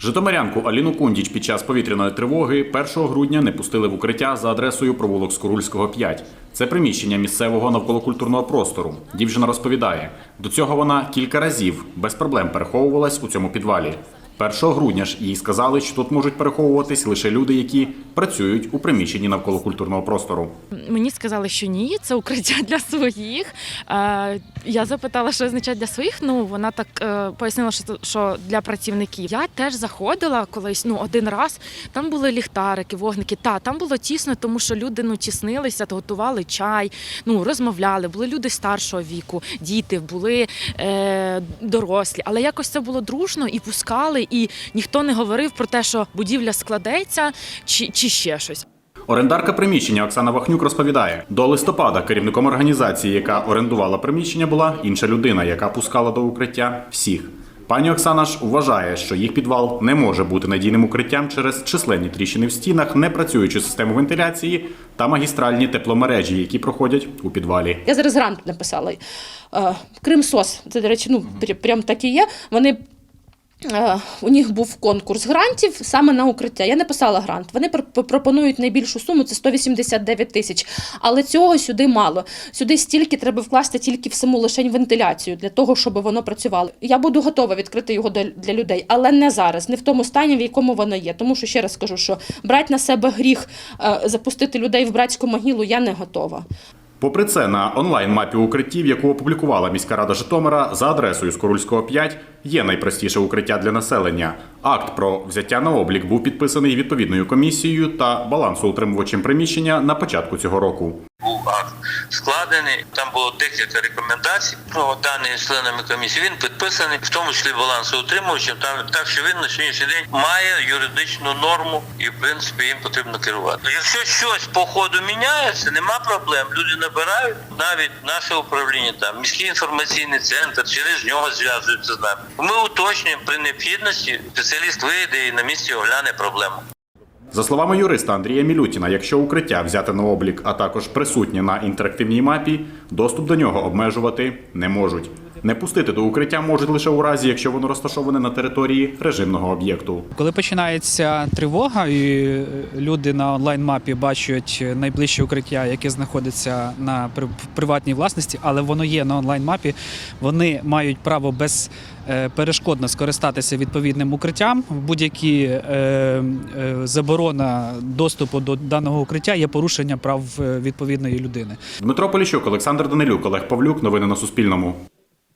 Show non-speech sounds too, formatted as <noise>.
Житомирянку Аліну Кундіч під час повітряної тривоги 1 грудня не пустили в укриття за адресою провулок Скорульського 5. Це приміщення місцевого навколокультурного простору. Дівчина розповідає, до цього вона кілька разів без проблем переховувалась у цьому підвалі. 1 грудня ж їй сказали, що тут можуть переховуватись лише люди, які працюють у приміщенні навколокультурного простору. Мені сказали, що ні, це укриття <laughs> для своїх. Я запитала, що означає для своїх. Ну вона так е, пояснила, що, що для працівників. Я теж заходила колись, ну один раз. Там були ліхтарики, вогники. Та там було тісно, тому що люди ну тіснилися, готували чай, ну розмовляли. Були люди старшого віку, діти, були е, дорослі. Але якось це було дружно і пускали, і ніхто не говорив про те, що будівля складеться чи, чи ще щось. Орендарка приміщення Оксана Вахнюк розповідає: до листопада керівником організації, яка орендувала приміщення, була інша людина, яка пускала до укриття всіх. Пані Оксана ж вважає, що їх підвал не може бути надійним укриттям через численні тріщини в стінах, непрацюючу систему вентиляції та магістральні тепломережі, які проходять у підвалі. Я зараз грант написала. Е, Кримсос, це, до речі, ну, прям так і є. Вони. Е, У них був конкурс грантів саме на укриття. Я написала грант. Вони пр- пропонують найбільшу суму це 189 тисяч. Але цього сюди мало. Сюди стільки треба вкласти тільки в саму лишень вентиляцію для того, щоб воно працювало. Я буду готова відкрити його для- людей, але не зараз, не в тому стані, в якому воно є. Тому що ще раз скажу, що брати на себе гріх е, запустити людей в братську могилу я не готова. Попри це, на онлайн-мапі укриттів, яку опублікувала міська рада Житомира за адресою Скорульського 5, є найпростіше укриття для населення. Акт про взяття на облік був підписаний відповідною комісією та балансоутримувачем приміщення на початку цього року. Акт складений. Там було декілька рекомендацій про дані членами комісії. Він підписаний, в тому числі балансоутримувачем. Там так, що він на сьогоднішній день має юридичну норму і в принципі їм потрібно керувати. Якщо щось по ходу міняється, нема проблем. Люди набирають навіть наше управління, там міський інформаційний центр через нього зв'язуються з нами. Ми уточнюємо при необхідності. Спеціаліст вийде і на місці огляне проблему. За словами юриста Андрія Мілютіна, якщо укриття взяте на облік, а також присутнє на інтерактивній мапі, доступ до нього обмежувати не можуть. Не пустити до укриття можуть лише у разі, якщо воно розташоване на території режимного об'єкту. Коли починається тривога, і е, люди на онлайн-мапі бачать найближче укриття, яке знаходиться на приватній власності, але воно є на онлайн-мапі, вони мають право безперешкодно скористатися відповідним укриттям. Будь-які е, е, заборона доступу до даного укриття є порушення прав е, відповідної людини. Дмитро Поліщук, Олександр Данилюк, Олег Павлюк. Новини на Суспільному.